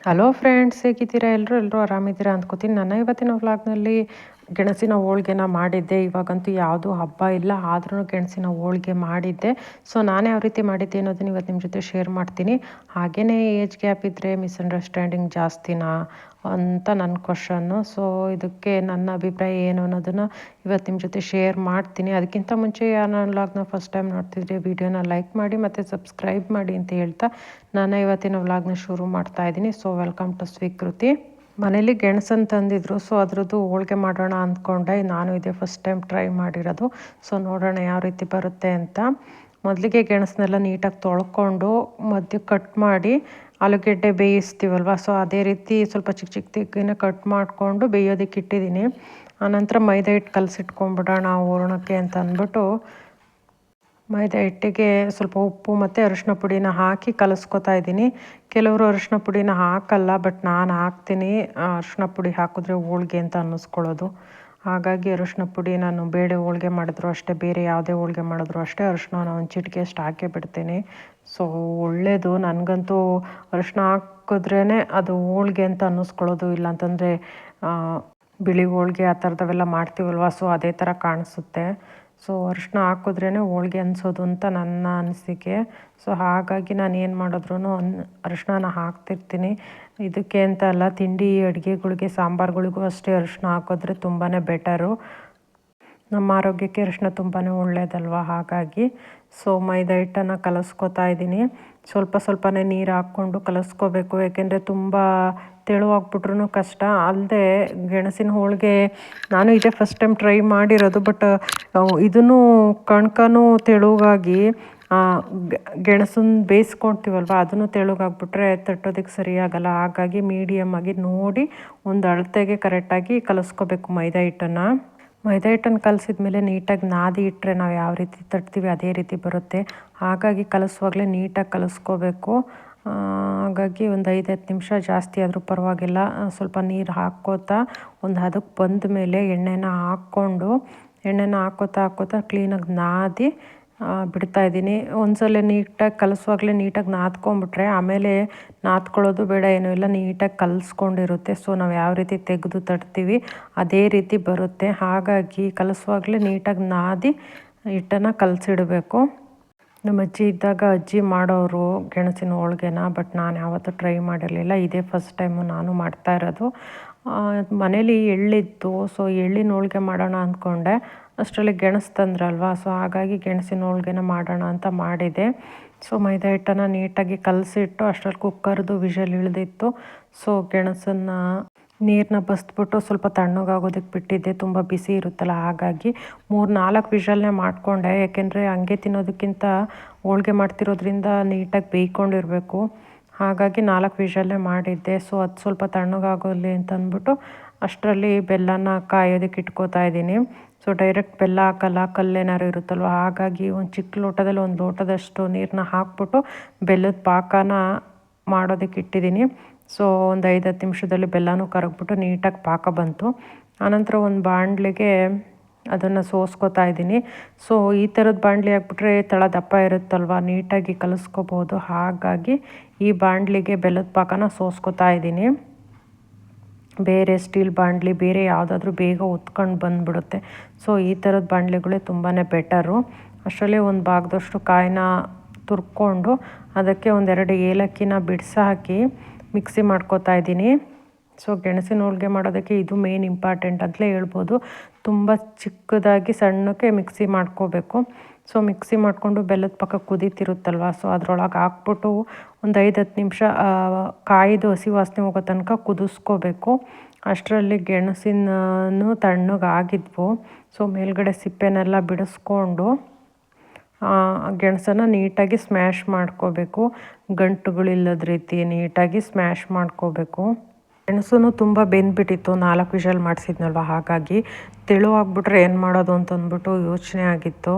Hello friends ಹೇಗಿದ್ದೀರಾ? ಎಲ್ಲರೂ ಎಲ್ಲರೂ ಆರಾಮಿದ್ದೀರಾ ಅಂದ್ಕೋತೀನಿ. ನನ್ನ ಇವತ್ತಿನ ವ್ಲಾಗ್ನಲ್ಲಿ ಗೆಣಸಿನ ಹೋಳ್ಗೆನ ಮಾಡಿದ್ದೆ. ಇವಾಗಂತೂ ಯಾವುದೂ ಹಬ್ಬ ಇಲ್ಲ. ಆದ್ರೂ ಗೆಣಸಿನ ಹೋಳ್ಗೆ ಮಾಡಿದ್ದೆ. ಸೊ ನಾನು ಯಾವ ರೀತಿ ಮಾಡಿದ್ದೆ ಅನ್ನೋದನ್ನ ಇವತ್ತು ನಿಮ್ಮ ಜೊತೆ ಶೇರ್ ಮಾಡ್ತೀನಿ. ಹಾಗೆಯೇ ಏಜ್ ಗ್ಯಾಪ್ ಇದ್ದರೆ ಮಿಸ್ಅಂಡರ್ಸ್ಟ್ಯಾಂಡಿಂಗ್ ಜಾಸ್ತಿನಾ ಅಂತ ನನ್ನ ಕ್ವಶನ್ನು ಸೊ ಇದಕ್ಕೆ ನನ್ನ ಅಭಿಪ್ರಾಯ ಏನು ಅನ್ನೋದನ್ನು ಇವತ್ತು ನಿಮ್ಮ ಜೊತೆ ಶೇರ್ ಮಾಡ್ತೀನಿ. ಅದಕ್ಕಿಂತ ಮುಂಚೆ ನನ್ನ ವ್ಲಾಗ್ನ ಫಸ್ಟ್ ಟೈಮ್ ನೋಡ್ತಿದ್ರೆ ವಿಡಿಯೋನ ಲೈಕ್ ಮಾಡಿ ಮತ್ತು ಸಬ್ಸ್ಕ್ರೈಬ್ ಮಾಡಿ ಅಂತ ಹೇಳ್ತಾ ನಾನು ಇವತ್ತಿನ ವ್ಲಾಗ್ನ ಶುರು ಮಾಡ್ತಾ ಇದ್ದೀನಿ. ಸೊ ವೆಲ್ಕಮ್ ಟು ಸ್ವೀಕೃತಿ ಮನೇಲಿ ಗೆಣಸನ್ನು ತಂದಿದ್ರು, ಸೊ ಅದರದ್ದು ಹೋಳಿಗೆ ಮಾಡೋಣ ಅಂದ್ಕೊಂಡೆ. ನಾನು ಇದೇ ಫಸ್ಟ್ ಟೈಮ್ ಟ್ರೈ ಮಾಡಿರೋದು. ಸೊ ನೋಡೋಣ ಯಾವ ರೀತಿ ಬರುತ್ತೆ ಅಂತ. ಮೊದಲಿಗೆ ಗೆಣಸನ್ನೆಲ್ಲ ನೀಟಾಗಿ ತೊಳ್ಕೊಂಡು ಮಧ್ಯ ಕಟ್ ಮಾಡಿ ಆಲೂಗೆಡ್ಡೆ ಬೇಯಿಸ್ತೀವಲ್ವ? ಸೊ ಅದೇ ರೀತಿ ಸ್ವಲ್ಪ ಚಿಕ್ಕ ಚಿಕ್ಕ ತಿಕ್ಕಿನ ಕಟ್ ಮಾಡಿಕೊಂಡು ಬೇಯೋದಕ್ಕೆ ಇಟ್ಟಿದ್ದೀನಿ. ಆನಂತರ ಮೈದಾ ಹಿಟ್ಟು ಕಲಸಿಟ್ಕೊಂಡ್ಬಿಡೋಣ ಹೂರಣಕ್ಕೆ ಅಂತ ಅಂದ್ಬಿಟ್ಟು ಮೈದಾ ಹಿಟ್ಟಿಗೆ ಸ್ವಲ್ಪ ಉಪ್ಪು ಮತ್ತು ಅರಿಶಿನ ಪುಡಿನ ಹಾಕಿ ಕಲಸ್ಕೊತಾ ಇದ್ದೀನಿ. ಕೆಲವರು ಅರಿಶಿನ ಪುಡಿನ ಹಾಕಲ್ಲ ಬಟ್ ನಾನು ಹಾಕ್ತೀನಿ. ಅರಿಶಿನ ಪುಡಿ ಹಾಕಿದ್ರೆ ಹೋಳ್ಗೆ ಅಂತ ಅನ್ನಿಸ್ಕೊಳ್ಳೋದು. ಹಾಗಾಗಿ ಅರಿಶಿನ ಪುಡಿ ನಾನು ಬೇಳೆ ಹೋಳಿಗೆ ಮಾಡಿದ್ರು ಅಷ್ಟೇ, ಬೇರೆ ಯಾವುದೇ ಹೋಳಿಗೆ ಮಾಡಿದ್ರು ಅಷ್ಟೇ. ಅರಿಶಿನ ಒಂದು ಚಿಟಿಕೆ ಅಷ್ಟು ಹಾಕೇ ಬಿಡ್ತೀನಿ. ಸೊ ಒಳ್ಳೆಯದು ನನಗಂತೂ ಅರಿಶಿನ ಹಾಕಿದ್ರೇ ಅದು ಹೋಳಿಗೆ ಅಂತ ಅನ್ನಿಸ್ಕೊಳ್ಳೋದು. ಇಲ್ಲಾಂತಂದರೆ ಬಿಳಿ ಹೋಳಿಗೆ ಆ ಥರದವೆಲ್ಲ ಮಾಡ್ತೀವಲ್ವ? ಸೊ ಅದೇ ಥರ ಕಾಣಿಸುತ್ತೆ. ಸೊ ಅರಿಶಿನ ಹಾಕಿದ್ರೇ ಹೋಳ್ಗೆ ಅನಿಸೋದು ಅಂತ ನನ್ನ ಅನಿಸಿಕೆ. ಸೊ ಹಾಗಾಗಿ ನಾನು ಏನು ಮಾಡಿದ್ರು ಅನ್ ಅರಿಶಿಣನ ಹಾಕ್ತಿರ್ತೀನಿ. ಇದಕ್ಕೆ ಅಂತ ಅಲ್ಲ, ತಿಂಡಿ, ಅಡುಗೆಗಳಿಗೆ, ಸಾಂಬಾರುಗಳಿಗೂ ಅಷ್ಟೇ ಅರಿಶಿನ ಹಾಕಿದ್ರೆ ತುಂಬಾ ಬೆಟರು. ನಮ್ಮ ಆರೋಗ್ಯಕ್ಕೆ ಅರಿಶಿನ ತುಂಬಾ ಒಳ್ಳೆಯದಲ್ವ ಹಾಗಾಗಿ. ಸೊ ಮೈದಾ ಹಿಟ್ಟನ್ನು ಕಲಸ್ಕೊತಾ ಇದ್ದೀನಿ. ಸ್ವಲ್ಪ ಸ್ವಲ್ಪನೇ ನೀರು ಹಾಕ್ಕೊಂಡು ಕಲಸ್ಕೋಬೇಕು ಏಕೆಂದರೆ ತುಂಬ ತೆಳುವಾಗ್ಬಿಟ್ರೂ ಕಷ್ಟ. ಅಲ್ಲದೆ ಗೆಣಸಿನ ಹೋಳಿಗೆ ನಾನು ಇದೇ ಫಸ್ಟ್ ಟೈಮ್ ಟ್ರೈ ಮಾಡಿರೋದು ಬಟ್ ಇದನ್ನು ಕಣ್ಕನೂ ತೆಳುವಾಗಿ ಗೆಣಸನ್ನ ಬೇಯಿಸ್ಕೊಳ್ತೀವಲ್ವ ಅದನ್ನು ತೆಳುಗಾಗ್ಬಿಟ್ರೆ ತಟ್ಟೋದಕ್ಕೆ ಸರಿಯಾಗಲ್ಲ ಹಾಗಾಗಿ ಮೀಡಿಯಮ್ ಆಗಿ ನೋಡಿ ಒಂದು ಅಳತೆಗೆ ಕರೆಕ್ಟಾಗಿ ಕಲಿಸ್ಕೋಬೇಕು ಮೈದಾ ಹಿಟ್ಟನ್ನು. ಮೈದಾ ಹಿಟ್ಟನ್ನು ಕಲಸಿದ ಮೇಲೆ ನೀಟಾಗಿ ನಾದಿ ಇಟ್ಟರೆ ನಾವು ಯಾವ ರೀತಿ ತಟ್ತೀವಿ ಅದೇ ರೀತಿ ಬರುತ್ತೆ. ಹಾಗಾಗಿ ಕಲಿಸುವಾಗಲೇ ನೀಟಾಗಿ ಕಲಿಸ್ಕೋಬೇಕು. ಹಾಗಾಗಿ ಒಂದು ಐದು, ಹತ್ತು ನಿಮಿಷ ಜಾಸ್ತಿ ಆದರೂ ಪರವಾಗಿಲ್ಲ. ಸ್ವಲ್ಪ ನೀರು ಹಾಕ್ಕೋತಾ ಒಂದು ಹದಕ್ಕೆ ಬಂದ ಮೇಲೆ ಎಣ್ಣೆನ ಹಾಕ್ಕೊಂಡು, ಎಣ್ಣೆನ ಹಾಕೋತಾ ಹಾಕೋತಾ ಕ್ಲೀನಾಗಿ ನಾದಿ ಬಿಡ್ತಾ ಇದ್ದೀನಿ. ಒಂದ್ಸಲ ನೀಟಾಗಿ ಕಲಸುವಾಗಲೇ ನೀಟಾಗಿ ನಾದ್ಕೊಂಬಿಟ್ರೆ ಆಮೇಲೆ ನಾದ್ಕೊಳ್ಳೋದು ಬೇಡ, ಏನೂ ಇಲ್ಲ, ನೀಟಾಗಿ ಕಲಿಸ್ಕೊಂಡಿರುತ್ತೆ. ಸೊ, ನಾವು ಯಾವ ರೀತಿ ತೆಗೆದು ತಟ್ತೀವಿ ಅದೇ ರೀತಿ ಬರುತ್ತೆ. ಹಾಗಾಗಿ ಕಲಸುವಾಗಲೇ ನೀಟಾಗಿ ನಾದಿ, ಹಿಟ್ಟನ್ನು ಕಲಸಿಡಬೇಕು. ನಮ್ಮ ಅಜ್ಜಿ ಇದ್ದಾಗ ಅಜ್ಜಿ ಮಾಡೋರು ಗೆಣಸಿನ ಹೋಳ್ಗೆನ ಬಟ್ ನಾನು ಯಾವತ್ತೂ ಟ್ರೈ ಮಾಡಿರಲಿಲ್ಲ. ಇದೇ ಫಸ್ಟ್ ಟೈಮು ನಾನು ಮಾಡ್ತಾ ಇರೋದು. ಮನೇಲಿ ಎಳ್ಳಿತ್ತು. ಸೊ ಎಳ್ಳಿನ ಹೋಳ್ಗೆ ಮಾಡೋಣ ಅಂದ್ಕೊಂಡೆ ಅಷ್ಟರಲ್ಲಿ ಗೆಣಸು ತಂದ್ರಲ್ವಾ? ಸೊ ಹಾಗಾಗಿ ಗೆಣಸಿನ ಹೋಳ್ಗೆನ ಮಾಡೋಣ ಅಂತ ಮಾಡಿದೆ. ಸೊ ಮೈದಾ ಹಿಟ್ಟನ್ನು ನೀಟಾಗಿ ಕಲಸಿಟ್ಟು ಅಷ್ಟರಲ್ಲಿ ಕುಕ್ಕರ್ದು ವಿಷಲ್ ಇಳಿದಿತ್ತು. ಸೊ ಗೆಣಸನ್ನು ನೀರನ್ನ ಬಸ್ಬಿಟ್ಟು ಸ್ವಲ್ಪ ತಣ್ಣಗಾಗೋದಕ್ಕೆ ಬಿಟ್ಟಿದ್ದೆ. ತುಂಬ ಬಿಸಿ ಇರುತ್ತಲ್ಲ, ಹಾಗಾಗಿ ಮೂರು ನಾಲ್ಕು ವಿಷಲ್ನೇ ಮಾಡಿಕೊಂಡೆ. ಯಾಕೆಂದರೆ ಹಂಗೆ ತಿನ್ನೋದಕ್ಕಿಂತ ಹೋಳಿಗೆ ಮಾಡ್ತಿರೋದ್ರಿಂದ ನೀಟಾಗಿ ಬೇಯ್ಕೊಂಡಿರಬೇಕು. ಹಾಗಾಗಿ ನಾಲ್ಕು ವಿಷಲ್ಲೇ ಮಾಡಿದ್ದೆ. ಸೊ, ಅದು ಸ್ವಲ್ಪ ತಣ್ಣಗಾಗೋಲಿ ಅಂತ ಅಂದ್ಬಿಟ್ಟು ಅಷ್ಟರಲ್ಲಿ ಬೆಲ್ಲನ ಕಾಯೋದಕ್ಕೆ ಇಟ್ಕೋತಾ ಇದ್ದೀನಿ. ಸೊ, ಡೈರೆಕ್ಟ್ ಬೆಲ್ಲ ಹಾಕಲ್ಲ ಕಲ್ಲೇನಾರು ಇರುತ್ತಲ್ವ? ಹಾಗಾಗಿ ಒಂದು ಚಿಕ್ಕ ಲೋಟದಲ್ಲಿ ಒಂದು ಲೋಟದಷ್ಟು ನೀರನ್ನ ಹಾಕ್ಬಿಟ್ಟು ಬೆಲ್ಲದ ಪಾಕನ ಮಾಡೋದಕ್ಕೆ ಇಟ್ಟಿದ್ದೀನಿ. ಸೊ ಒಂದು ಐದು ಹತ್ತು ನಿಮಿಷದಲ್ಲಿ ಬೆಲ್ಲನೂ ಕರಗ್ಬಿಟ್ಟು ನೀಟಾಗಿ ಪಾಕ ಬಂತು. ಆನಂತರ ಒಂದು ಬಾಣಲೆಗೆ ಅದನ್ನು ಸೋಸ್ಕೋತಾ ಇದ್ದೀನಿ. ಸೊ ಈ ಥರದ ಬಾಣಲಿ ಹಾಕ್ಬಿಟ್ರೆ ತಳ ದಪ್ಪ ಇರುತ್ತಲ್ವ? ನೀಟಾಗಿ ಕಲಿಸ್ಕೋಬೋದು. ಹಾಗಾಗಿ ಈ ಬಾಣಲಿಗೆ ಬೆಲ್ಲದ ಪಾಕನ ಸೋಸ್ಕೋತಾ ಇದ್ದೀನಿ. ಬೇರೆ ಸ್ಟೀಲ್ ಬಾಣಲಿ ಬೇರೆ ಯಾವುದಾದ್ರೂ ಬೇಗ ಉತ್ಕೊಂಡು ಬಂದುಬಿಡುತ್ತೆ. ಸೊ ಈ ಥರದ ಬಾಣಲೆಗಳೇ ತುಂಬಾ ಬೆಟರು. ಅಷ್ಟರಲ್ಲೇ ಒಂದು ಭಾಗದಷ್ಟು ಕಾಯಿನ ತುರ್ಕೊಂಡು ಅದಕ್ಕೆ ಒಂದೆರಡು ಏಲಕ್ಕಿನ ಬಿಡಿಸಾಕಿ ಮಿಕ್ಸಿ ಮಾಡ್ಕೋತಾ ಇದ್ದೀನಿ. ಸೊ ಗೆಣಸಿನ ಹೋಳಿಗೆ ಮಾಡೋದಕ್ಕೆ ಇದು ಮೇನ್ ಇಂಪಾರ್ಟೆಂಟ್ ಅಂತಲೇ ಹೇಳ್ಬೋದು. ತುಂಬ ಚಿಕ್ಕದಾಗಿ ಸಣ್ಣಕ್ಕೆ ಮಿಕ್ಸಿ ಮಾಡ್ಕೋಬೇಕು. ಸೊ ಮಿಕ್ಸಿ ಮಾಡಿಕೊಂಡು ಬೆಲ್ಲದ ಪಕ್ಕ ಕುದೀತಿರುತ್ತಲ್ವ? ಸೊ ಅದರೊಳಗೆ ಹಾಕ್ಬಿಟ್ಟು ಒಂದು ಐದು ಹತ್ತು ನಿಮಿಷ ಕಾಯ್ದು ಹಸಿ ವಾಸನೆ ಹೋಗೋ ತನಕ ಕುದಿಸ್ಕೋಬೇಕು. ಅಷ್ಟರಲ್ಲಿ ಗೆಣಸಿನೂ ತಣ್ಣಗೆ ಆಗಿದ್ವು ಸೊ ಮೇಲ್ಗಡೆ ಸಿಪ್ಪೆನೆಲ್ಲ ಬಿಡಿಸ್ಕೊಂಡು ಗೆಣಸನ್ನು ನೀಟಾಗಿ ಸ್ಮ್ಯಾಶ್ ಮಾಡ್ಕೋಬೇಕು. ಗಂಟುಗಳಿಲ್ಲದ ರೀತಿ ನೀಟಾಗಿ ಸ್ಮ್ಯಾಶ್ ಮಾಡ್ಕೋಬೇಕು. ಗೆಣಸು ತುಂಬ ಬೆಂದ್ಬಿಟ್ಟಿತ್ತು, ನಾಲ್ಕು ವಿಷಲ್ ಮಾಡಿಸಿದ್ನಲ್ವ? ಹಾಗಾಗಿ ತೆಳು ಆಗಿಬಿಟ್ರೆ ಏನು ಮಾಡೋದು ಅಂತಂದ್ಬಿಟ್ಟು ಯೋಚನೆ ಆಗಿತ್ತು.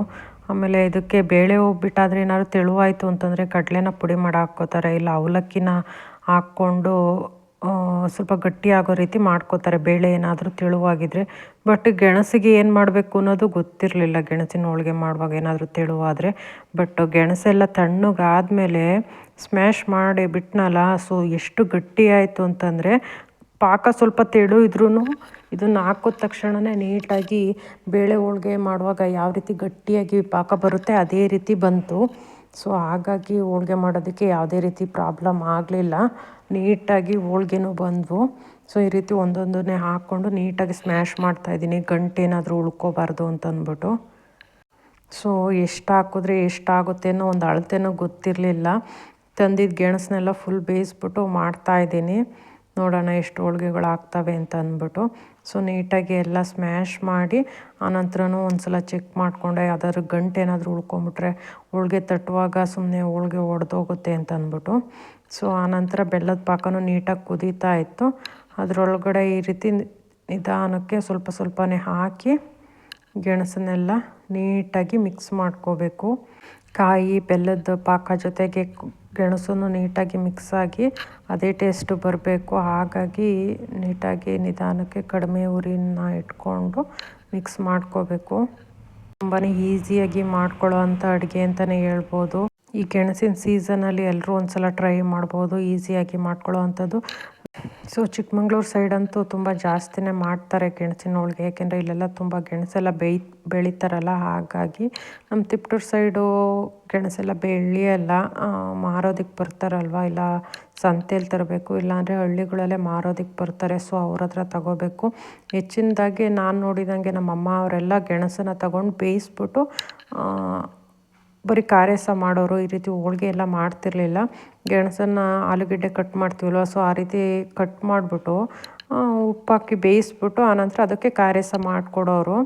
ಆಮೇಲೆ ಇದಕ್ಕೆ ಬೇಳೆ ಹೋಗ್ಬಿಟ್ಟಾದ್ರೆ ಏನಾದ್ರು ತೆಳುವಾಯಿತು ಅಂತಂದರೆ ಕಡಲೆನ ಪುಡಿ ಮಾಡಿ ಹಾಕ್ಕೋತಾರೆ ಇಲ್ಲ ಅವಲಕ್ಕಿನ ಹಾಕ್ಕೊಂಡು ಸ್ವಲ್ಪ ಗಟ್ಟಿಯಾಗೋ ರೀತಿ ಮಾಡ್ಕೋತಾರೆ. ಬೇಳೆ ಏನಾದರೂ ತೆಳುವಾಗಿದ್ದರೆ ಬಟ್ ಗೆಣಸಿಗೆ ಏನು ಮಾಡಬೇಕು ಅನ್ನೋದು ಗೊತ್ತಿರಲಿಲ್ಲ. ಗೆಣಸಿನ ಹೋಳಿಗೆ ಮಾಡುವಾಗ ಏನಾದರೂ ತೆಳುವಾದರೆ ಬಟ್ ಗೆಣಸೆಲ್ಲ ತಣ್ಣಗಾದಮೇಲೆ ಸ್ಮ್ಯಾಶ್ ಮಾಡಿ ಬಿಟ್ನಲ್ಲ ಸೊ ಎಷ್ಟು ಗಟ್ಟಿ ಆಯಿತು ಅಂತಂದರೆ, ಪಾಕ ಸ್ವಲ್ಪ ತೆಳು ಇದ್ರೂ ಇದನ್ನು ಹಾಕೋದ ತಕ್ಷಣವೇ ನೀಟಾಗಿ ಬೇಳೆ ಹೋಳಿಗೆ ಮಾಡುವಾಗ ಯಾವ ರೀತಿ ಗಟ್ಟಿಯಾಗಿ ಪಾಕ ಬರುತ್ತೆ ಅದೇ ರೀತಿ ಬಂತು. ಸೊ ಹಾಗಾಗಿ ಹೋಳಿಗೆ ಮಾಡೋದಕ್ಕೆ ಯಾವುದೇ ರೀತಿ ಪ್ರಾಬ್ಲಮ್ ಆಗಲಿಲ್ಲ. ನೀಟಾಗಿ ಹೋಳ್ಗೆನೂ ಬಂದವು. ಸೊ ಈ ರೀತಿ ಒಂದೊಂದನ್ನೇ ಹಾಕ್ಕೊಂಡು ನೀಟಾಗಿ ಸ್ಮ್ಯಾಶ್ ಮಾಡ್ತಾಯಿದ್ದೀನಿ ಗಂಟೇನಾದರೂ ಉಳ್ಕೋಬಾರ್ದು ಅಂತ ಅಂದ್ಬಿಟ್ಟು. ಸೊ ಎಷ್ಟು ಹಾಕಿದ್ರೆ ಎಷ್ಟಾಗುತ್ತೆ ಅನ್ನೋ ಒಂದು ಅಳತೆನೂ ಗೊತ್ತಿರಲಿಲ್ಲ. ತಂದಿದ್ದ ಗೆಣಸನ್ನೆಲ್ಲ ಫುಲ್ ಬೇಯಿಸ್ಬಿಟ್ಟು ಮಾಡ್ತಾಯಿದ್ದೀನಿ ನೋಡೋಣ ಎಷ್ಟು ಹೋಳ್ಗೆಗಳು ಆಗ್ತವೆ ಅಂತ ಅಂದ್ಬಿಟ್ಟು. ಸೊ ನೀಟಾಗಿ ಎಲ್ಲ ಸ್ಮ್ಯಾಶ್ ಮಾಡಿ, ಆನಂತರನೂ ಒಂದು ಸಲ ಚೆಕ್ ಮಾಡಿಕೊಂಡೆ. ಯಾವ್ದಾದ್ರು ಗಂಟೆ ಏನಾದರೂ ಉಳ್ಕೊಂಬಿಟ್ರೆ ಹೋಳ್ಗೆ ತಟ್ಟುವಾಗ ಸುಮ್ಮನೆ ಹೋಳ್ಗೆ ಒಡೆದೋಗುತ್ತೆ ಅಂತ ಅಂದ್ಬಿಟ್ಟು. ಸೊ ಆನಂತರ ಬೆಲ್ಲದ ಪಾಕನೂ ನೀಟಾಗಿ ಕುದೀತಾ ಇತ್ತು. ಅದರೊಳಗಡೆ ಈ ರೀತಿ ನಿಧಾನಕ್ಕೆ ಸ್ವಲ್ಪ ಸ್ವಲ್ಪನೇ ಹಾಕಿ ಗೆಣಸನ್ನೆಲ್ಲ ನೀಟಾಗಿ ಮಿಕ್ಸ್ ಮಾಡ್ಕೋಬೇಕು. ಕಾಯಿ, ಬೆಲ್ಲದ ಪಾಕ ಜೊತೆಗೆ ಗೆಣಸನ್ನು ನೀಟಾಗಿ ಮಿಕ್ಸ್ ಆಗಿ ಅದೇ ಟೇಸ್ಟು ಬರಬೇಕು. ಹಾಗಾಗಿ ನೀಟಾಗಿ ನಿಧಾನಕ್ಕೆ ಕಡಿಮೆ ಉರಿನ ಇಟ್ಕೊಂಡು ಮಿಕ್ಸ್ ಮಾಡ್ಕೋಬೇಕು. ತುಂಬಾ ಈಸಿಯಾಗಿ ಮಾಡ್ಕೊಳ್ಳೋ ಅಂಥ ಅಡುಗೆ ಅಂತಲೇ ಹೇಳ್ಬೋದು. ಈ ಗೆಣಸಿನ ಸೀಸನಲ್ಲಿ ಎಲ್ಲರೂ ಒಂದ್ಸಲ ಟ್ರೈ ಮಾಡ್ಬೋದು ಈಸಿಯಾಗಿ ಮಾಡ್ಕೊಳ್ಳೋ ಅಂಥದ್ದು. ಸೊ ಚಿಕ್ಕಮಂಗ್ಳೂರು ಸೈಡ್ ಅಂತೂ ತುಂಬ ಜಾಸ್ತಿನೇ ಮಾಡ್ತಾರೆ ಗೆಣಸಿನ ಹೋಳಿಗೆ. ಯಾಕೆಂದರೆ ಇಲ್ಲೆಲ್ಲ ತುಂಬ ಗೆಣಸೆಲ್ಲ ಬೇಯ್, ಬೆಳೀತಾರಲ್ಲ, ಹಾಗಾಗಿ ನಮ್ಮ ತಿಪ್ಟೂರು ಸೈಡು ಗೆಣಸೆಲ್ಲ ಬೆಳೆಯಲ್ಲ ಮಾರೋದಕ್ಕೆ ಬರ್ತಾರಲ್ವ? ಇಲ್ಲ ಸಂತೆಯಲ್ಲಿ ತರಬೇಕು, ಇಲ್ಲಾಂದರೆ ಹಳ್ಳಿಗಳಲ್ಲೇ ಮಾರೋದಕ್ಕೆ ಬರ್ತಾರೆ ಸೊ ಅವ್ರ ಹತ್ರ ತಗೋಬೇಕು. ಹೆಚ್ಚಿನದಾಗಿ ನಾನು ನೋಡಿದಂಗೆ ನಮ್ಮಮ್ಮ ಅವರೆಲ್ಲ ಗೆಣಸನ್ನು ತಗೊಂಡು ಬೇಯಿಸ್ಬಿಟ್ಟು ಬರೀ ಕಾರ್ಯಸ ಮಾಡೋರು ಈ ರೀತಿ ಹೋಳಿಗೆ ಎಲ್ಲ ಮಾಡ್ತಿರ್ಲಿಲ್ಲ. ಗೆಣಸನ್ನು ಆಲೂಗಡ್ಡೆ ಕಟ್ ಮಾಡ್ತೀವಲ್ವ ಸೊ ಆ ರೀತಿ ಕಟ್ ಮಾಡಿಬಿಟ್ಟು ಉಪ್ಪಾಕಿ ಬೇಯಿಸ್ಬಿಟ್ಟು, ಆನಂತರ ಅದಕ್ಕೆ ಕಾರ್ಯಸ ಮಾಡಿಕೊಡೋರು.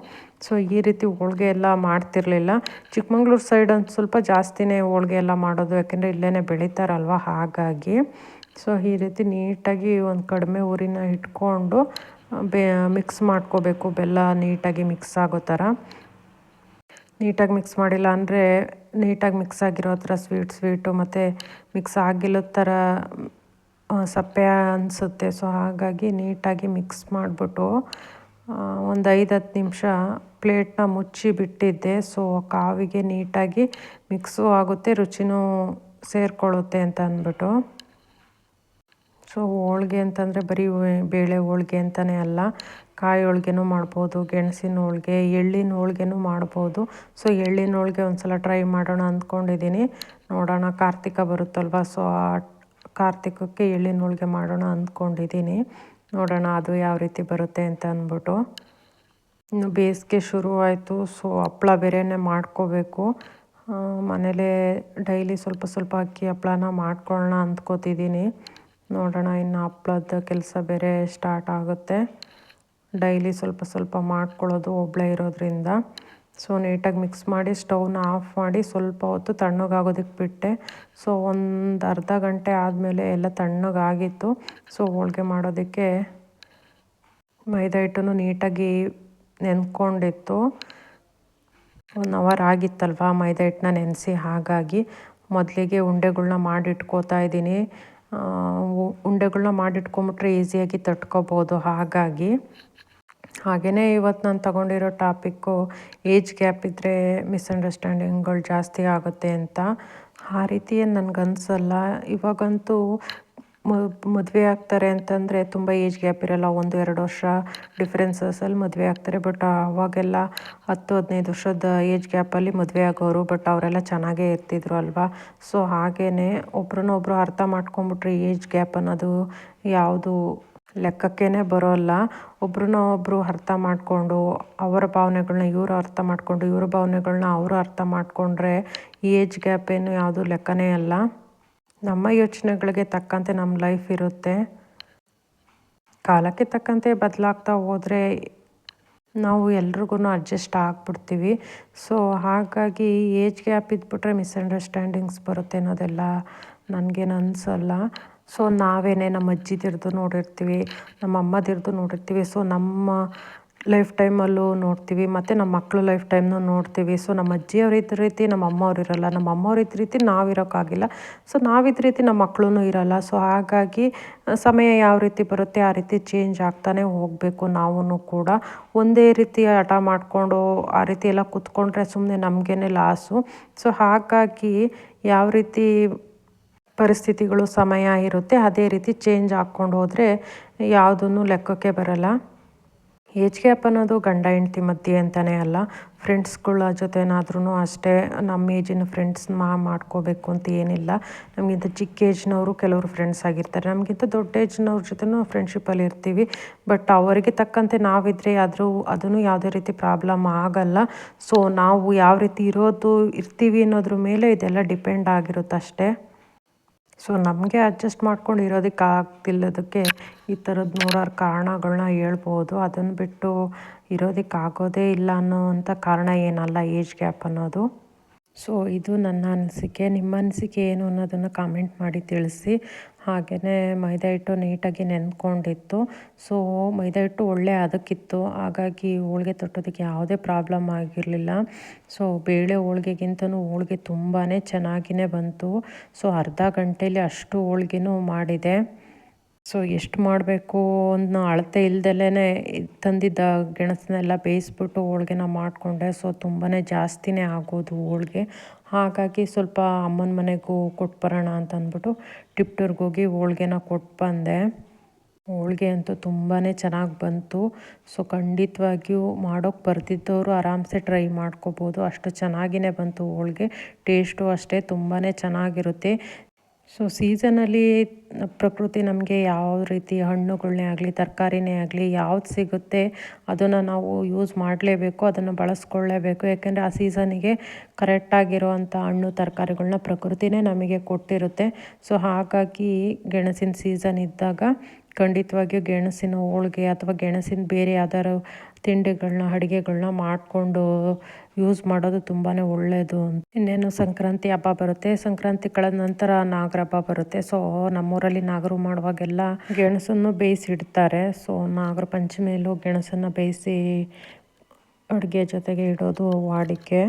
ಸೊ ಈ ರೀತಿ ಹೋಳಿಗೆ ಎಲ್ಲ ಮಾಡ್ತಿರಲಿಲ್ಲ. ಚಿಕ್ಕಮಂಗ್ಳೂರು ಸೈಡ್ ಒಂದು ಸ್ವಲ್ಪ ಜಾಸ್ತಿನೇ ಹೋಳಿಗೆ ಎಲ್ಲ ಮಾಡೋದು, ಯಾಕೆಂದರೆ ಇಲ್ಲೇ ಬೆಳೀತಾರಲ್ವ ಹಾಗಾಗಿ. ಸೊ ಈ ರೀತಿ ನೀಟಾಗಿ ಒಂದು ಕಡಿಮೆ ಊರಿನ ಇಟ್ಕೊಂಡು ಬೆ ಮಿಕ್ಸ್ ಮಾಡ್ಕೋಬೇಕು, ಬೆಲ್ಲ ನೀಟಾಗಿ ಮಿಕ್ಸ್ ಆಗೋ ಥರ ನೀಟಾಗಿ ಮಿಕ್ಸ್ ಮಾಡಿಲ್ಲ ಅಂದರೆ ನೀಟಾಗಿ ಮಿಕ್ಸ್ ಆಗಿರೋ ಥರ ಸ್ವೀಟ್ ಸ್ವೀಟು ಮತ್ತು ಮಿಕ್ಸ್ ಆಗಿಲ್ಲದ ಥರ ಸಪ್ಪೆ ಅನಿಸುತ್ತೆ. ಸೊ, ಹಾಗಾಗಿ ನೀಟಾಗಿ ಮಿಕ್ಸ್ ಮಾಡಿಬಿಟ್ಟು ಒಂದು ಐದು ಹತ್ತು ನಿಮಿಷ ಪ್ಲೇಟ್ನ ಮುಚ್ಚಿ ಬಿಟ್ಟಿದ್ದೆ. ಸೊ, ಕಾವಿಗೆ ನೀಟಾಗಿ ಮಿಕ್ಸು ಆಗುತ್ತೆ, ರುಚಿನೂ ಸೇರಿಕೊಳ್ಳುತ್ತೆ ಅಂತ ಅಂದ್ಬಿಟ್ಟು. ಸೊ, ಹೋಳ್ಗೆ ಅಂತಂದರೆ ಬರೀ ಬೇಳೆ ಹೋಳ್ಗೆ ಅಂತಲೇ ಅಲ್ಲ ಕಾಯಿ ಹೋಳ್ಗೆನೂ ಮಾಡ್ಬೋದು ಗೆಣಸಿನ ಹೋಳ್ಗೆ ಎಳ್ಳಿನ ಹೋಳ್ಗೆನೂ ಮಾಡ್ಬೋದು. ಸೊ ಎಳ್ಳಿನ ಹೋಳ್ಗೆ ಒಂದು ಸಲ ಟ್ರೈ ಮಾಡೋಣ ಅಂದ್ಕೊಂಡಿದ್ದೀನಿ. ನೋಡೋಣ ಕಾರ್ತಿಕ ಬರುತ್ತಲ್ವ? ಸೊ ಆ ಕಾರ್ತಿಕಕ್ಕೆ ಎಳ್ಳಿನ ಹೋಳ್ಗೆ ಮಾಡೋಣ ಅಂದ್ಕೊಂಡಿದ್ದೀನಿ. ನೋಡೋಣ ಅದು ಯಾವ ರೀತಿ ಬರುತ್ತೆ ಅಂತ ಅಂದ್ಬಿಟ್ಟು. ಇನ್ನು ಬೇಸಿಗೆ ಶುರುವಾಯಿತು ಸೊ ಹಪ್ಪಳ ಬೇರೆಯೇ ಮಾಡ್ಕೋಬೇಕು. ಮನೇಲೇ ಡೈಲಿ ಸ್ವಲ್ಪ ಸ್ವಲ್ಪ ಅಕ್ಕಿ ಹಪ್ಪಳನ ಮಾಡ್ಕೊಳ್ಳೋಣ ಅಂದ್ಕೋತಿದ್ದೀನಿ. ನೋಡೋಣ ಇನ್ನು ಹಪ್ಪಳದ ಕೆಲಸ ಬೇರೆ ಸ್ಟಾರ್ಟ್ ಆಗುತ್ತೆ. ಡೈಲಿ ಸ್ವಲ್ಪ ಸ್ವಲ್ಪ ಮಾಡ್ಕೊಳ್ಳೋದು ಒಬ್ಬಳೇ ಇರೋದ್ರಿಂದ. ಸೊ, ನೀಟಾಗಿ ಮಿಕ್ಸ್ ಮಾಡಿ ಸ್ಟವ್ನ ಆಫ್ ಮಾಡಿ ಸ್ವಲ್ಪ ಹೊತ್ತು ತಣ್ಣಗಾಗೋದಕ್ಕೆ ಬಿಟ್ಟೆ. ಸೊ, ಒಂದು ಅರ್ಧ ಗಂಟೆ ಆದಮೇಲೆ ಎಲ್ಲ ತಣ್ಣಗಾಗಿತ್ತು. ಸೊ, ಹೋಳಿಗೆ ಮಾಡೋದಕ್ಕೆ ಮೈದಾ ಹಿಟ್ಟನ್ನು ನೀಟಾಗಿ ನೆನ್ಕೊಂಡಿತ್ತು. ಒನ್ ಅವರ್ ಆಗಿತ್ತಲ್ವ ಮೈದಾ ಹಿಟ್ಟನ್ನ ನೆನೆಸಿ? ಹಾಗಾಗಿ ಮೊದಲಿಗೆ ಉಂಡೆಗಳನ್ನ ಮಾಡಿಟ್ಕೋತಾ ಇದ್ದೀನಿ. ಉಂಡೆಗಳನ್ನ ಮಾಡಿಟ್ಕೊಂಬಿಟ್ರೆ ಈಸಿಯಾಗಿ ತಟ್ಕೋಬೋದು. ಹಾಗಾಗಿ ಹಾಗೆಯೇ ಇವತ್ತು ನಾನು ತಗೊಂಡಿರೋ ಟಾಪಿಕ್ಕು ಏಜ್ ಗ್ಯಾಪ್ ಇದ್ದರೆ ಮಿಸ್ಅಂಡರ್ಸ್ಟ್ಯಾಂಡಿಂಗ್ಗಳು ಜಾಸ್ತಿ ಆಗುತ್ತೆ ಅಂತ. ಆ ರೀತಿ ಏನು ನನಗನ್ಸಲ್ಲ. ಇವಾಗಂತೂ ಮದುವೆ ಆಗ್ತಾರೆ ಅಂತಂದರೆ ತುಂಬ ಏಜ್ ಗ್ಯಾಪ್ ಇರಲ್ಲ. ಒಂದು, ಎರಡು ವರ್ಷ ಡಿಫ್ರೆನ್ಸಸ್ಸಲ್ಲಿ ಮದುವೆ ಆಗ್ತಾರೆ. ಬಟ್ ಅವಾಗೆಲ್ಲ ಹತ್ತು, ಹದಿನೈದು ವರ್ಷದ ಏಜ್ ಗ್ಯಾಪಲ್ಲಿ ಮದುವೆ ಆಗೋರು, ಬಟ್ ಅವರೆಲ್ಲ ಚೆನ್ನಾಗೇ ಇರ್ತಿದ್ರು ಅಲ್ವಾ? ಸೊ ಹಾಗೇ ಒಬ್ರನ್ನೊಬ್ರು ಅರ್ಥ ಮಾಡ್ಕೊಂಬಿಟ್ರೆ ಏಜ್ ಗ್ಯಾಪ್ ಅನ್ನೋದು ಯಾವುದು ಲೆಕ್ಕಕ್ಕೇ ಬರೋಲ್ಲ. ಒಬ್ರನ್ನ ಒಬ್ಬರು ಅರ್ಥ ಮಾಡಿಕೊಂಡು ಅವರ ಭಾವನೆಗಳನ್ನ ಇವರು ಅರ್ಥ ಮಾಡಿಕೊಂಡು ಇವರ ಭಾವನೆಗಳನ್ನ ಅವರು ಅರ್ಥ ಮಾಡಿಕೊಂಡ್ರೆ ಏಜ್ ಗ್ಯಾಪ್ ಏನು ಯಾವುದು ಲೆಕ್ಕನೇ ಅಲ್ಲ. ನಮ್ಮ ಯೋಚನೆಗಳಿಗೆ ತಕ್ಕಂತೆ ನಮ್ಮ ಲೈಫ್ ಇರುತ್ತೆ. ಕಾಲಕ್ಕೆ ತಕ್ಕಂತೆ ಬದಲಾಗ್ತಾ ಹೋದರೆ ನಾವು ಎಲ್ರಿಗೂ ಅಡ್ಜಸ್ಟ್ ಆಗಿಬಿಡ್ತೀವಿ. ಸೊ ಹಾಗಾಗಿ ಏಜ್ ಗ್ಯಾಪ್ ಇದ್ಬಿಟ್ರೆ ಮಿಸ್ಅಂಡರ್ಸ್ಟ್ಯಾಂಡಿಂಗ್ಸ್ ಬರುತ್ತೆ ಅನ್ನೋದೆಲ್ಲ ನನಗೇನು ಅನಿಸಲ್ಲ. ಸೊ ನಾವೇ ನಮ್ಮ ಅಜ್ಜಿದಿರ್ದು ನೋಡಿರ್ತೀವಿ, ನಮ್ಮ ಅಮ್ಮದಿರ್ದು ನೋಡಿರ್ತೀವಿ. ಸೊ ನಮ್ಮ ಲೈಫ್ ಟೈಮಲ್ಲೂ ನೋಡ್ತೀವಿ, ಮತ್ತು ನಮ್ಮ ಮಕ್ಕಳು ಲೈಫ್ ಟೈಮ್ನೂ ನೋಡ್ತೀವಿ. ಸೊ ನಮ್ಮ ಅಜ್ಜಿಯವ್ರ ಇದ್ದ ರೀತಿ, ನಮ್ಮ ಅಮ್ಮವ್ರು ಇರಲ್ಲ. ನಮ್ಮ ಅಮ್ಮವ್ರು ಇದ್ದ ರೀತಿ ನಾವು ಇರೋಕ್ಕಾಗಿಲ್ಲ ಸೊ ನಾವಿದ್ದ ರೀತಿ ನಮ್ಮ ಮಕ್ಕಳೂ ಇರಲ್ಲ. ಸೊ ಹಾಗಾಗಿ ಸಮಯ ಯಾವ ರೀತಿ ಬರುತ್ತೆ ಆ ರೀತಿ ಚೇಂಜ್ ಆಗ್ತಾನೆ ಹೋಗಬೇಕು ನಾವೂ ಕೂಡ. ಒಂದೇ ರೀತಿ ಹಠ ಮಾಡಿಕೊಂಡು ಆ ರೀತಿ ಎಲ್ಲ ಕೂತ್ಕೊಂಡ್ರೆ ಸುಮ್ಮನೆ ನಮಗೇನೆ ಲಾಸು ಸೊ ಹಾಗಾಗಿ, ಯಾವ ರೀತಿ ಪರಿಸ್ಥಿತಿಗಳು ಸಮಯ ಇರುತ್ತೆ, ಅದೇ ರೀತಿ ಚೇಂಜ್ ಹಾಕ್ಕೊಂಡು ಹೋದರೆ ಯಾವುದನ್ನು ಲೆಕ್ಕಕ್ಕೆ ಬರಲ್ಲ. ಕ್ಯಾಪ್ ಅನ್ನೋದು ಗಂಡ ಹೆಂಡತಿ ಮಧ್ಯೆ ಅಂತಲೇ ಅಲ್ಲ ಫ್ರೆಂಡ್ಸ್ಗಳ ಜೊತೆನಾದ್ರೂ ಅಷ್ಟೇ ನಮ್ಮ ಏಜಿನ ಫ್ರೆಂಡ್ಸ್ ಮಾ ಮಾಡ್ಕೋಬೇಕು ಅಂತ ಏನಿಲ್ಲ. ನಮಗಿಂತ ಚಿಕ್ಕ ಏಜ್ನವರು ಕೆಲವರು ಫ್ರೆಂಡ್ಸ್ ಆಗಿರ್ತಾರೆ. ನಮಗಿಂತ ದೊಡ್ಡ ಏಜ್ನವ್ರ ಜೊತೆನೂ ಫ್ರೆಂಡ್ಶಿಪ್ಪಲ್ಲಿ ಇರ್ತೀವಿ. ಬಟ್ ಅವರಿಗೆ ತಕ್ಕಂತೆ ನಾವಿದ್ರೆ ಆದರೂ ಅದನ್ನು ಯಾವುದೇ ರೀತಿ ಪ್ರಾಬ್ಲಮ್ ಆಗಲ್ಲ. ಸೊ ನಾವು ಯಾವ ರೀತಿ ಇರೋದು, ಇರ್ತೀವಿ ಅನ್ನೋದ್ರ ಮೇಲೆ ಇದೆಲ್ಲ ಡಿಪೆಂಡ್ ಆಗಿರುತ್ತೆ ಅಷ್ಟೇ. ಸೊ ನಮಗೆ ಅಡ್ಜಸ್ಟ್ ಮಾಡ್ಕೊಂಡು ಇರೋದಕ್ಕೆ ಆಗ್ತಿಲ್ಲದಕ್ಕೆ ಈ ಥರದ ನೂರಾರು ಕಾರಣಗಳನ್ನ ಹೇಳ್ಬೋದು. ಅದನ್ನು ಬಿಟ್ಟು ಇರೋದಕ್ಕೆ ಆಗೋದೇ ಇಲ್ಲ ಅನ್ನೋವಂಥ ಕಾರಣ ಏನಲ್ಲ ಏಜ್ ಗ್ಯಾಪ್ ಅನ್ನೋದು. ಸೊ ಇದು ನನ್ನ ಅನಿಸಿಕೆ. ನಿಮ್ಮ ಅನಿಸಿಕೆ ಏನು ಅನ್ನೋದನ್ನು ಕಾಮೆಂಟ್ ಮಾಡಿ ತಿಳಿಸಿ. ಹಾಗೆಯೇ ಮೈದಾ ಹಿಟ್ಟು ನೀಟಾಗಿ ನೆನ್ಕೊಂಡಿತ್ತು. ಸೊ ಮೈದಾ ಹಿಟ್ಟು ಒಳ್ಳೆ ಅದಕ್ಕಿತ್ತು. ಹಾಗಾಗಿ ಹೋಳಿಗೆ ತೊಟ್ಟೋದಕ್ಕೆ ಯಾವುದೇ ಪ್ರಾಬ್ಲಮ್ ಆಗಿರಲಿಲ್ಲ. ಸೊ ಬೇಳೆ ಹೋಳಿಗೆಗಿಂತನೂ ಹೋಳಿಗೆ ತುಂಬಾ ಚೆನ್ನಾಗಿಯೇ ಬಂತು. ಸೊ ಅರ್ಧ ಗಂಟೆಯಲ್ಲಿ ಅಷ್ಟು ಹೋಳಿಗೆನೂ ಮಾಡಿದೆ. ಸೊ ಎಷ್ಟು ಮಾಡಬೇಕು ಅನ್ನೋ ಅಳತೆ ಇಲ್ದಲೇ ತಂದಿದ್ದ ಗೆಣಸನ್ನೆಲ್ಲ ಬೇಯಿಸ್ಬಿಟ್ಟು ಹೋಳ್ಗೆನ ಮಾಡಿಕೊಂಡೆ. ಸೊ ತುಂಬಾ ಜಾಸ್ತಿನೇ ಆಗೋದು ಹೋಳ್ಗೆ. ಹಾಗಾಗಿ ಸ್ವಲ್ಪ ಅಮ್ಮನ ಮನೆಗೂ ಕೊಟ್ಟು ಬರೋಣ ಅಂತ ಅಂದ್ಬಿಟ್ಟು ಟಿಪ್ಟೂರ್ಗೆ ಹೋಗಿ ಹೋಳ್ಗೆನ ಕೊಟ್ಟು ಬಂದೆ. ಹೋಳಿಗೆ ಅಂತೂ ತುಂಬಾ ಚೆನ್ನಾಗಿ ಬಂತು. ಸೊ ಖಂಡಿತವಾಗಿಯೂ ಮಾಡೋಕ್ಕೆ ಬರ್ತಿದ್ದವರು ಆರಾಮ್ಸೆ ಟ್ರೈ ಮಾಡ್ಕೋಬೋದು. ಅಷ್ಟು ಚೆನ್ನಾಗಿಯೇ ಬಂತು ಹೋಳಿಗೆ. ಟೇಸ್ಟು ಅಷ್ಟೇ ತುಂಬಾ ಚೆನ್ನಾಗಿರುತ್ತೆ. ಸೊ ಸೀಸನಲ್ಲಿ ಪ್ರಕೃತಿ ನಮಗೆ ಯಾವ ರೀತಿ ಹಣ್ಣುಗಳನ್ನೇ ಆಗಲಿ, ತರಕಾರಿನೇ ಆಗಲಿ ಯಾವ್ದು ಸಿಗುತ್ತೆ ಅದನ್ನು ನಾವು ಯೂಸ್ ಮಾಡಲೇಬೇಕು, ಅದನ್ನು ಬಳಸ್ಕೊಳ್ಳೇಬೇಕು. ಯಾಕೆಂದರೆ ಆ ಸೀಸನಿಗೆ ಕರೆಕ್ಟಾಗಿರುವಂಥ ಹಣ್ಣು ತರಕಾರಿಗಳನ್ನ ಪ್ರಕೃತಿನೇ ನಮಗೆ ಕೊಟ್ಟಿರುತ್ತೆ. ಸೊ ಹಾಗಾಗಿ ಗೆಣಸಿನ ಸೀಸನ್ ಇದ್ದಾಗ ಖಂಡಿತವಾಗಿಯೂ ಗೆಣಸಿನ ಹೋಳಿಗೆ ಅಥವಾ ಗೆಣಸಿನ ಬೇರೆ ಯಾವ್ದಾದ್ರು ತಿಂಡಿಗಳನ್ನ ಅಡುಗೆಗಳನ್ನ ಮಾಡಿಕೊಂಡು ಯೂಸ್ ಮಾಡೋದು ತುಂಬಾ ಒಳ್ಳೆಯದು ಇನ್ನೇನು ಸಂಕ್ರಾಂತಿ ಹಬ್ಬ ಬರುತ್ತೆ. ಸಂಕ್ರಾಂತಿ ಕಳೆದ ನಂತರ ನಾಗರ ಹಬ್ಬ ಬರುತ್ತೆ. ಸೊ ನಮ್ಮೂರಲ್ಲಿ ನಾಗರು ಮಾಡುವಾಗೆಲ್ಲ ಗೆಣಸನ್ನು ಬೇಯಿಸಿಡ್ತಾರೆ. ಸೊ ನಾಗರ ಪಂಚಮಿಯಲ್ಲೂ ಗೆಣಸನ್ನು ಬೇಯಿಸಿ ಅಡುಗೆ ಜೊತೆಗೆ ಇಡೋದು ವಾಡಿಕೆ.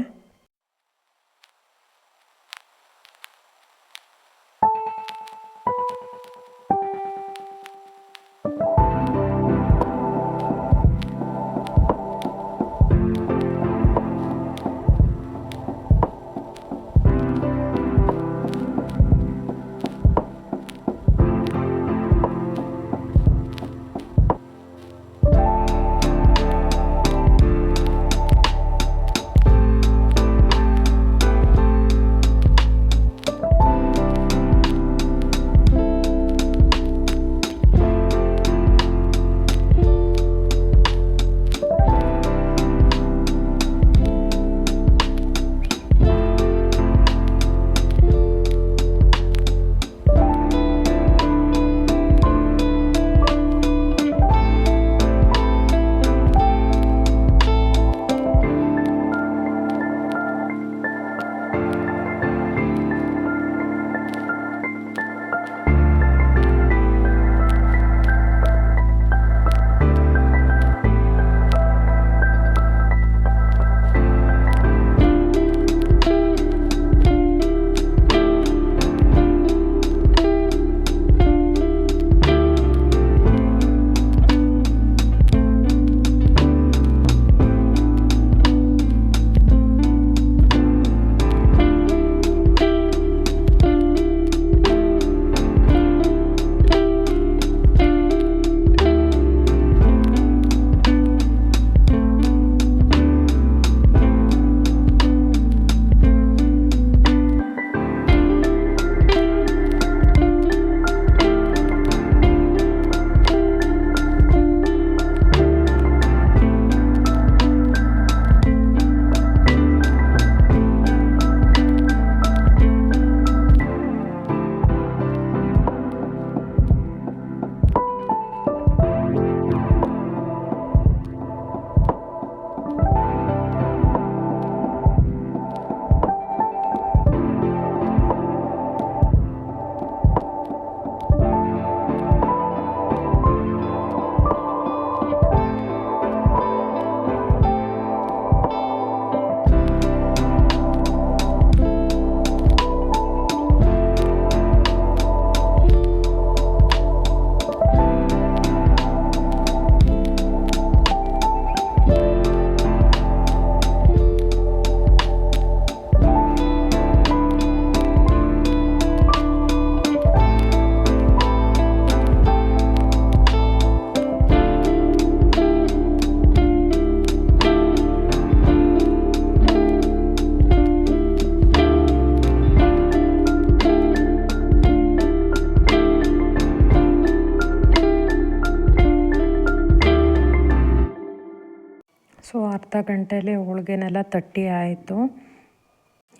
ಅರ್ಧ ಗಂಟೆಯಲ್ಲಿ ಹೋಳ್ಗೆನೆಲ್ಲ ತಟ್ಟಿ ಆಯಿತು.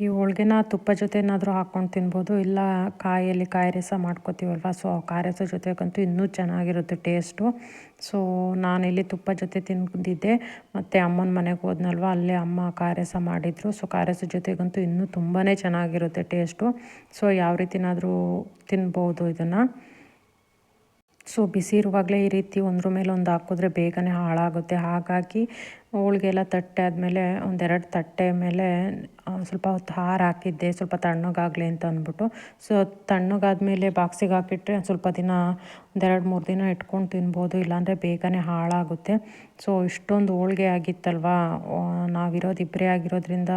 ಈ ಹೋಳ್ಗೆನ ತುಪ್ಪ ಜೊತೆ ಏನಾದರೂ ಹಾಕ್ಕೊಂಡು ತಿನ್ಬೋದು, ಇಲ್ಲ ಕಾಯಲ್ಲಿ ಕಾಯಿ ರಸ ಮಾಡ್ಕೋತೀವಲ್ವ? ಸೊ ಕಾಯಿ ರಸ ಜೊತೆಗಂತೂ ಇನ್ನೂ ಚೆನ್ನಾಗಿರುತ್ತೆ ಟೇಸ್ಟು ಸೊ ನಾನಿಲ್ಲಿ ತುಪ್ಪ ಜೊತೆ ತಿಂದಿದ್ದೆ. ಮತ್ತು ಅಮ್ಮನ ಮನೆಗೆ ಹೋದ್ನಲ್ವ, ಅಲ್ಲೇ ಅಮ್ಮ ಕಾಯಿ ರಸ ಮಾಡಿದರು. ಸೊ ಕಾಯಿ ರಸ ಜೊತೆಗಂತೂ ಇನ್ನೂ ತುಂಬಾ ಚೆನ್ನಾಗಿರುತ್ತೆ ಟೇಸ್ಟು ಸೊ ಯಾವ ರೀತಿನಾದರೂ ತಿನ್ಬೋದು ಇದನ್ನು. ಸೊ ಬಿಸಿ ಇರುವಾಗಲೇ ಈ ರೀತಿ ಒಂದ್ರ ಮೇಲೆ ಒಂದು ಹಾಕಿದ್ರೆ ಬೇಗನೆ ಹಾಳಾಗುತ್ತೆ. ಹಾಗಾಗಿ ಹೋಳಿಗೆಲ್ಲ ತಟ್ಟೆ ಆದಮೇಲೆ ಒಂದೆರಡು ತಟ್ಟೆ ಮೇಲೆ ಸ್ವಲ್ಪ ಹೊತ್ತು ಹಾರ ಹಾಕಿದ್ದೆ, ಸ್ವಲ್ಪ ತಣ್ಣಗಾಗಲಿ ಅಂತ ಅಂದ್ಬಿಟ್ಟು. ಸೊ ತಣ್ಣಗಾದ್ಮೇಲೆ ಬಾಕ್ಸಿಗೆ ಹಾಕಿಟ್ರೆ ಸ್ವಲ್ಪ ದಿನ, ಒಂದೆರಡು ಮೂರು ದಿನ ಇಟ್ಕೊಂಡು ತಿನ್ಬೋದು, ಇಲ್ಲಾಂದರೆ ಬೇಗನೆ ಹಾಳಾಗುತ್ತೆ. ಸೊ ಇಷ್ಟೊಂದು ಹೋಳಿಗೆ ಆಗಿತ್ತಲ್ವಾ? ನಾವಿರೋದು ಇಬ್ಬರೇ ಆಗಿರೋದ್ರಿಂದ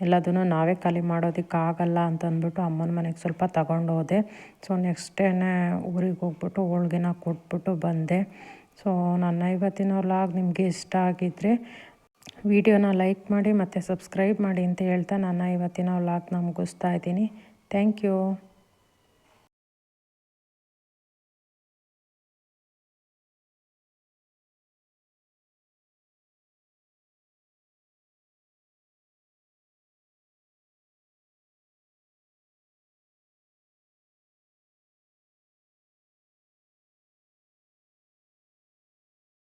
ಎಲ್ಲದನ್ನು ನಾವೇ ಖಾಲಿ ಮಾಡೋದಕ್ಕಾಗಲ್ಲ ಅಂತ ಅಂದ್ಬಿಟ್ಟು ಅಮ್ಮನ ಮನೆಗೆ ಸ್ವಲ್ಪ ತಗೊಂಡು ಹೋದೆ. ಸೊ ನೆಕ್ಸ್ಟ್ ಡೇನೇ ಊರಿಗೆ ಹೋಗ್ಬಿಟ್ಟು ಹೋಳ್ಗೆನ ಕೊಟ್ಬಿಟ್ಟು ಬಂದೆ. ಸೊ ನನ್ನ ಇವತ್ತಿನ ವ್ಲಾಗ್ ನಿಮಗೆ ಇಷ್ಟ ಆಗಿದ್ದರೆ ವಿಡಿಯೋನ ಲೈಕ್ ಮಾಡಿ ಮತ್ತು ಸಬ್ಸ್ಕ್ರೈಬ್ ಮಾಡಿ ಅಂತ ಹೇಳ್ತಾ ನನ್ನ ಇವತ್ತಿನ ವ್ಲಾಗ್ನ ಮುಗಿಸ್ತಾ ಇದ್ದೀನಿ. Thank you